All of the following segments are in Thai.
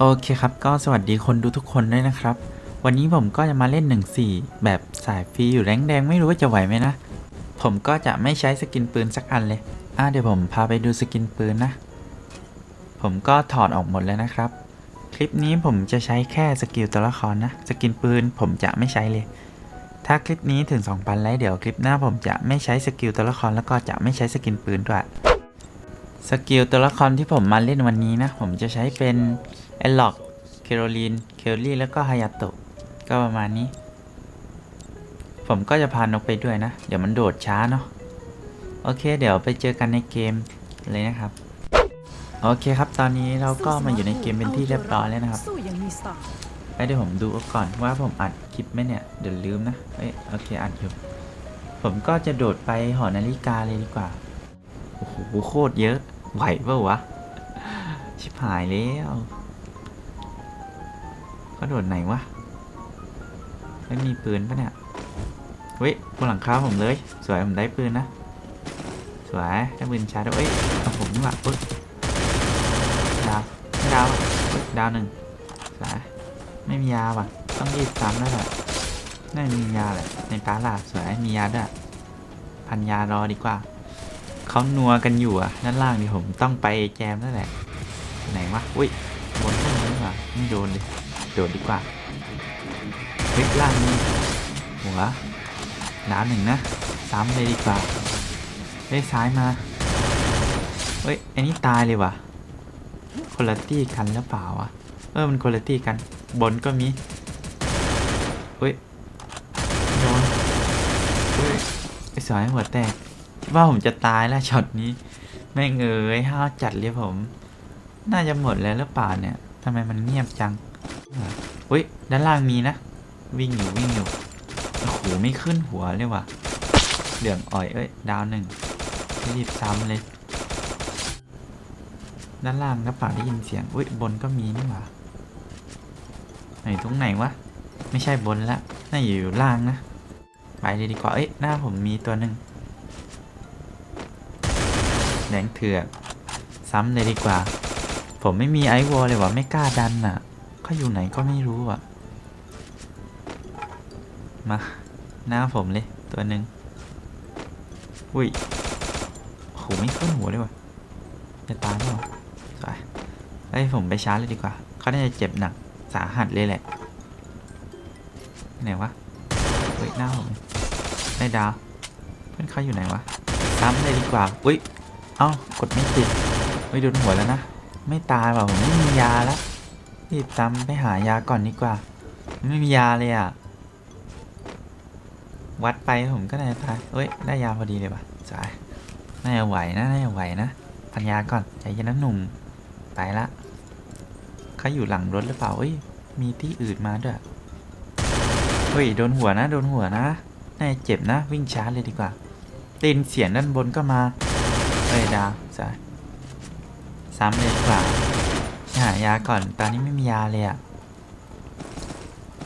โอเคครับ ก็สวัสดีคนดูทุกคนด้วยนะครับ วันนี้ผมก็จะมาเล่น 1-4 แบบสายฟรีอยู่แรงแดงไม่รู้ว่าจะไหวไหมนะ ผมก็จะไม่ใช้สกินปืนสักอันเลย อะเดี๋ยวผมพาไปดูสกินปืนนะ ผมก็ถอดออกหมดแล้วนะครับ คลิปนี้ผมจะใช้แค่สกิลตัวละครนะ สกินปืนผมจะไม่ใช้เลย ถ้าคลิปนี้ถึง 2,000ไลค์เดี๋ยวคลิปหน้าผมจะไม่ใช้สกิลตัวละครแล้วก็จะไม่ใช้สกินปืนด้วย สกิลตัวละครที่ผมมาเล่นวันนี้นะ ผมจะใช้เป็น เอลล็อก เคโรลีน เคลลี่ แล้วก็ฮายาโตะ ก็ประมาณนี้ ผมก็จะพานกไปด้วยนะ เดี๋ยวมันโดดช้าเนาะ โอเค เดี๋ยวไปเจอกันในเกมเลยนะครับ โอเคครับ ตอนนี้เราก็มาอยู่ในเกมเป็นที่เรียบร้อยแล้วนะครับไปเดี๋ยวผมดูก่อนว่าผมอัดคลิปไหมเนี่ย เดี๋ยวลืมนะ เอ้ย โอเคอัดอยู่ ผมก็จะโดดไปหอนาฬิกาเลยดีกว่า โอ้โห โคตรเยอะ ไหวเปล่าวะ ชิบหายแล้ว ก็โดดไหนวะไม่มีปืนปะเนี่ยเฮ้ยบนหลังคาผมเลย สวยผมได้ปืนนะ สวยได้ปืนชาร์จด้วยเอ้ยเอาผมนี่หว่าปึ๊บดาวดาวดาวหนึ่งสวยไม่มียาว่ะ ต้องรีบซ้ำแล้วแหละน่าจะมียาแหละ ในตาลาดสวยมียาด้วย พันยารอดีกว่า เขานัวกันอยู่อะด้านล่างนี่ผมต้องไปแจมแล้วแหละ ไหนวะ อุ้ยบนต้นนี้ว่ะไม่โดนเลย โดดดีกว่าเฮ้ยล่างนี่หัวดาวหนึ่งนะซ้ำเลยดีกว่าเฮ้ยซ้ายมา เฮ้ยอันนี้ตายเลยว่ะคนละตี้กันหรือเปล่าวะเออมันคนละตี้กัน บนก็มีเฮ้ยโดนเฮ้ยไอ้สายหัวแตกคิดว่าผมจะตายแล้วช็อตนี้แม่งเอ้ยห้าวจัดเลยผม น่าจะหมดแล้วหรือเปล่าเนี่ยทำไมมันเงียบจัง เฮ้ย ด้านล่างมีนะ วิ่งอยู่วิ่งอยู่โอ้โหไม่ขึ้นหัวเลยว่ะเหลืองอ่อยเอ้ยดาวหนึ่งรีบซ้ำเลย ด้านล่างกระเป๋าได้ยินเสียงอุ้ยบนก็มีนี่หว่าไหนตรงไหนวะไม่ใช่บนละน่าอยู่ล่างนะ ไปเลยดีกว่า เอ้ยหน้าผมมีตัวหนึ่งแดงเถือกซ้ำเลยดีกว่า ผมไม่มีไอวอลเลยว่ะไม่กล้าดันอะ เขาอยู่ไหนก็ไม่รู้อะ มา หน้าผมเลย ตัวหนึ่งอุ้ยโหไม่ขึ้นหัวเลยว่ะจะตายเปล่าไปเอ้ยผมไปชาร์จเลยดีกว่า เขาน่าจะเจ็บหนัก สาหัสเลยแหละ ไหนวะเฮ้ยหน้าผมได้ดาว เพื่อนเขาอยู่ไหนวะซ้ำเลยดีกว่า อุ้ย เอ้า กดไม่ติดเฮ้ยโดนหัวแล้วนะ ไม่ตายว่ะผมไม่มียาแล้ว รีบซ้ำไปหายาก่อนดีกว่า ไม่มียาเลยอะ วัดไปผมก็น่าจะตายเอ้ย ได้ยาพอดีเลยว่ะสายน่าจะไหวนะน่าจะไหวนะพันยาก่อนใจเย็นนะหนุ่มไปละเขาอยู่หลังรถหรือเปล่าเอ้ย มีที่อื่นมาด้วย เฮ้ย โดนหัวนะ โดนหัวนะน่าจะเจ็บนะ วิ่งช้าเลยดีกว่าตีนเสียงด้านบนก็มา เฮ้ยดาวสายซ้ำเลยดีกว่าายาก่อน ตอนนี้ไม่มียาเลยอะ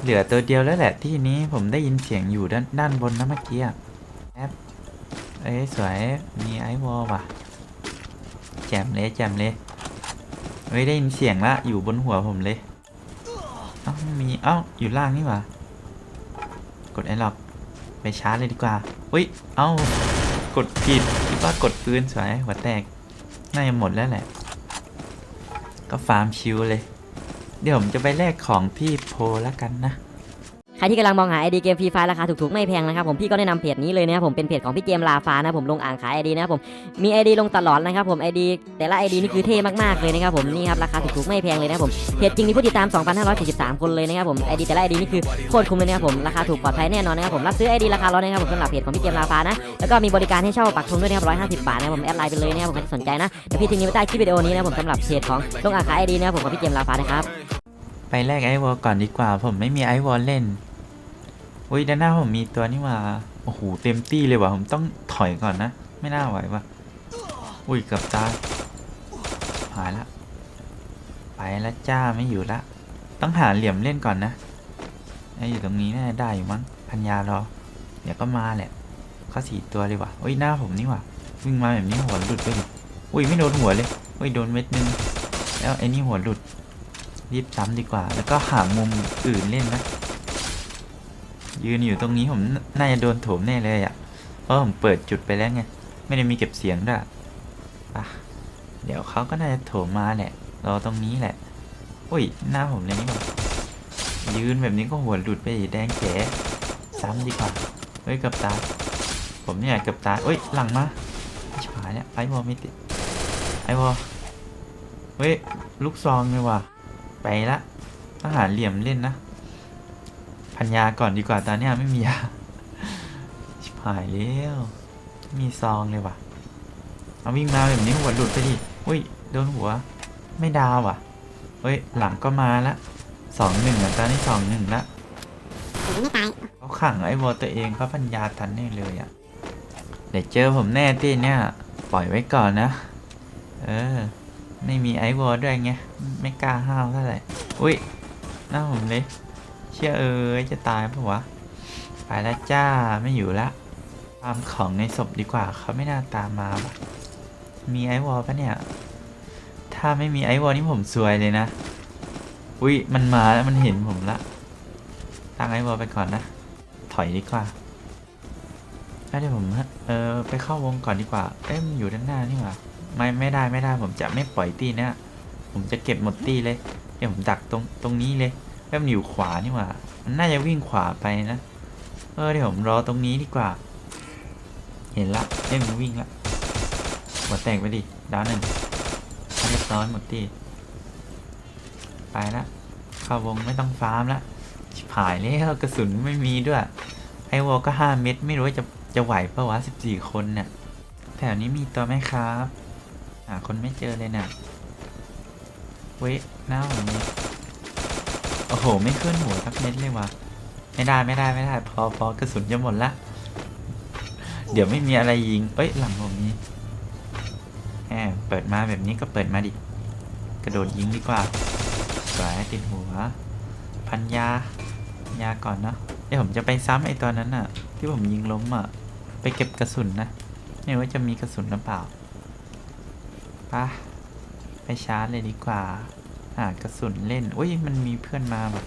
เหลือตัวเดียวแล้วแหละที่นี้ผมได้ยินเสียงอยู่ด้านด้านบนนะเมื่อกี้อะแอปเอ้ยสวย มีไอวอลว่ะ แจมเลยแจมเลยเฮ้ยได้ยินเสียงละ อยู่บนหัวผมเลย เอ้ามี เอ้า อยู่ล่างนี่หว่ากดไอ้หลอกไปชาร์จเลยดีกว่าอุ้ย เอ้า กดผิดคิดว่ากดปืนสวย หัวแตก น่าจะหมดแล้วแหละ ก็ฟาร์มชิวเลย เดี๋ยวผมจะไปแลกของพี่โพแล้วกันนะ รที่กำลังมองหาไอดีเกมฟรีไฟราคาถูกๆไม่แพงนะครับผมพี่ก็แนะนำเพจนี้เลยนะครับผมเป็นเพจของพี่เกมลาฟ้านะผมลงอ่างขายไอดีนะครับผมมีไอดีลงตลอดนะครับผมไอดีแต่ละไอดีนี่คือเท่มากๆเลยนะครับผมนี่ครับราคาถูกๆไม่แพงเลยนะครับผมเพจจริงมีผู้ติดตาม 2,543 คนเลยนะครับผมไอดีแต่ละไอดีนี่คือโคตรคุ้มเลยนะครับผมราคาถูกปลอดภัยแน่นอนนะครับผมรับซื้อไอดีราคาร้อนะครับผมสำหรับเพจของพี่เกมลาฟ้านะแล้วก็มีบริการให้เช่าปักธงด้วยนะครับ150 บาทนะครับผมแอดไลน์ไปเลยนะครับผมใครสนใจนะเดี๋ยวพี่ทิ้งนี้ไว้ใต้คลิปวิดีโอนี้นะครับผมสำหรับเพจของลงอ่างขายไอดีนะครับผมของพี่เกมลาฟ้านะครับไปแลกไอวอลก่อนดีกว่า ผมไม่มีไอวอลเล่น อุ้ยด้านหน้าผมมีตัวนี่ว่าโอ้โหเต็มตี้เลยว่ะผมต้องถอยก่อนนะ ไม่น่าไหวว่ะอุ้ยเกือบตายหายละไปล้วจ้าไม่อยู่ละ ต้องหาเหลี่ยมเล่นก่อนนะไอ้อยู่ตรงนี้น่าได้อยู่มั้งพันยารอเดี๋ยวก็มาแหละเขาสี่ตัวเลยว่ะอุ้ยหน้าผมนี่ว่ะวิ่งมาแบบนี้หัวหลุดไปอุ้ยไม่โดนหัวเลยอุ้ยโดนเม็ดนึงแล้วไอ้นี่หัวหลุดรีบซ้ำดีกว่า แล้วก็หามุมอื่นเล่นนะ ยืนอยู่ตรงนี้ผมน่าจะโดนโถมแน่เลยอะ่ะ เพราะผมเปิดจุดไปแล้วไง ไม่ได้มีเก็บเสียงด้วยอะ เดี๋ยวเขาก็น่าจะโถมมาแหละ รอตรงนี้แหละ อุ้ย หน้าผมเลยนี่หว่ายืนแบบนี้ก็หัวหลุดไปแดงแจ๋ซ้ำดีกว่า เฮ้ยเกับตายผมเนี่ยเกับตายเอ้ย หลังมาชิบหายเนี่ยไอวอไม่ติด ไอวอเฮ้ย ลูกซองเลยว่ะ ไปละต้องหารเหลี่ยมเล่นนะ นยาก่อนดีกว่าตอนเนี้ยไม่มียาชิบหายแล้วมีซองเลยว่ะ เอาวิ่งมาแบบนี้หัวหลุดไปดิอุ้ยโดนหัว ไม่ดาวว่ะเฮ้ยหลังก็มาละสองหนึ่งตอนนี้สองหนึ่งละเขาขังไอ้วอลตัวเองเขาพันยาทันแน่เลยอะเดี๋ยวเจอผมแน่ที่เนี่ย ปล่อยไว้ก่อนนะ เออ ไม่มีไอวอลด้วยไง ไม่กล้าห้าวเท่าไหร่ อุ้ยหน้าผมเลย เชื่อเอยจะตายปะวะไปแล้วจ้าไม่อยู่ละตามของในศพดีกว่าเขาไม่น่าตามมาว่ะมีไอวอลปะเนี่ย ถ้าไม่มีไอวอลนี่ผมซวยเลยนะ อุ้ยมันมาแล้วมันเห็นผมละ ตั้งไอวอลไปก่อนนะ ถอยดีกว่าถ้าเดี๋ยวผมเออไปเข้าวงก่อนดีกว่า เอ้มอยู่ด้านหน้านี่หว่าไม่ไม่ได้ไม่ได้ผมจะไม่ปล่อยตีเนะ ผมจะเก็บหมดตีเลย เดี๋ยวผมดักตรงตรงนี้เลย เอ้ยมันอยู่ขวานี่หว่า มันน่าจะวิ่งขวาไปนะ เออเดี๋ยวผมรอตรงนี้ดีกว่า เห็นละเอ้ยมันวิ่งละหัวแตกไปดิ ดาวหนึ่งเรียบร้อยหมดตีไปละเข้าวงไม่ต้องฟาร์มละชิบหายแล้วกระสุนไม่มีด้วย ไอวอลก็ห้าเม็ดไม่รู้ว่าจะจะไหวปะวะสิบสี่คนเนี่ยแถวนี้มีตัวไหมครับหาคนไม่เจอเลยเนี่ยเว้ยหน้าผมนี้ โห ไม่ขึ้นหัวสักเม็ดเลยวะไม่ได้ไม่ได้ไม่ได้พอพอกระสุนจะหมดละ เดี๋ยวไม่มีอะไรยิง เอ้ยหลังผมนี้แหมเปิดมาแบบนี้ก็เปิดมาดิ กระโดดยิงดีกว่าสายติดหัว พันยา ยาก่อนเนาะเดี๋ยวผมจะไปซ้ำไอ้ตัวนั้นน่ะที่ผมยิงล้มอะไปเก็บกระสุนนะ ไม่รู้ว่าจะมีกระสุนหรือเปล่าปะไปชาร์จเลยดีกว่า หากระสุนเล่นอุ้ยมันมีเพื่อนมาแบบ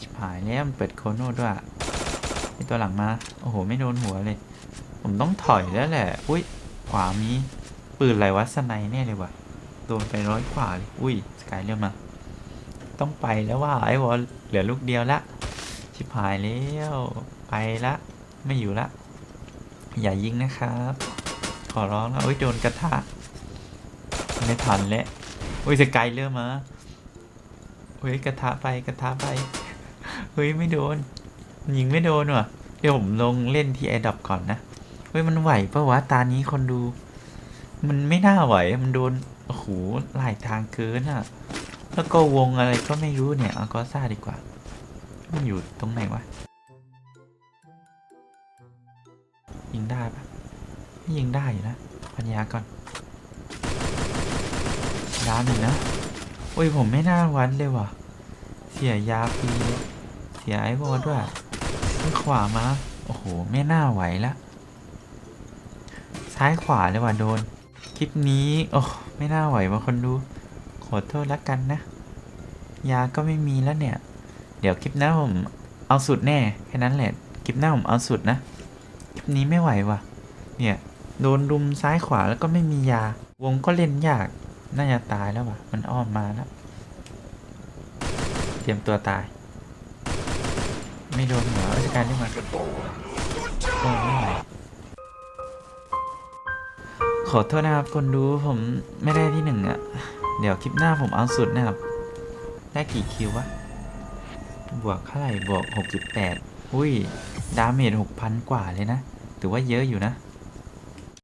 ชิบหายแล้วมันเปิดโคโน่ด้วยไอตัวหลังมา โอ้โห ไม่โดนหัวเลย ผมต้องถอยแล้วแหละ อุ้ย ขวามี ปืนอะไรวะสไนแน่เลยว่ะโดนไปร้อยกว่าเลย อุ้ย สกายเรียกมา ต้องไปแล้วว่าไอ้วอลเหลือลูกเดียวละ ชิบหายแล้ว ไปละ ไม่อยู่ละ อย่ายิงนะครับ ขอร้องนะโอ้ย โดนกระทะ ไม่ทันแล้ว โอ้ยสกายเริ่มมาเฮ้ยกระทะไปกระทะไป เฮ้ยไม่โดน ยิงไม่โดนว่ะ เดี๋ยวผมลงเล่นที่ไอดับก่อนนะ เฮ้ยมันไหวปะวะตานี้คนดู มันไม่น่าไหว มันโดน โอ้โหหลายทางเกินอะ แล้วก็วงอะไรก็ไม่รู้เนี่ยเอาก็ซ่าดีกว่า มันอยู่ตรงไหนวะ ยิงได้ปะไม่ยิงได้อยู่นะ ปัญญาก่อน ดาวหนึ่นะโอ้ยผมไม่น่าวัดเลยว่ะ เสียยาฟรีเสียไอวอลด้วยข้างขวามา โอ้โห ไม่น่าไหวละ ซ้ายขวาเลยว่ะโดน คลิปนี้ โอ้ไม่น่าไหวว่ะคนดู ขอโทษแล้วกันนะ ยาก็ไม่มีแล้วเนี่ย เดี๋ยวคลิปหน้าผมเอาสุดแน่ แค่นั้นแหละ คลิปหน้าผมเอาสุดนะ คลิปนี้ไม่ไหวว่ะ เนี่ย โดนรุมซ้ายขวาแล้วก็ไม่มียา วงก็เล่นยาก น่าจะตายแล้วว่ะ มันอ้อมมาแล้ว เตรียมตัวตาย ไม่โดนหัวราชการที่มาโอ้ไม่ไหวขอโทษนะครับ คนดูผมไม่ได้ที่หนึ่งอะเดี๋ยวคลิปหน้าผมเอาสุดนะครับ ได้กี่คิววะ บวกเท่าไหร่บวก 6.8 อุ้ย ดาเมจ6,000 กว่าเลยนะ ถือว่าเยอะอยู่นะ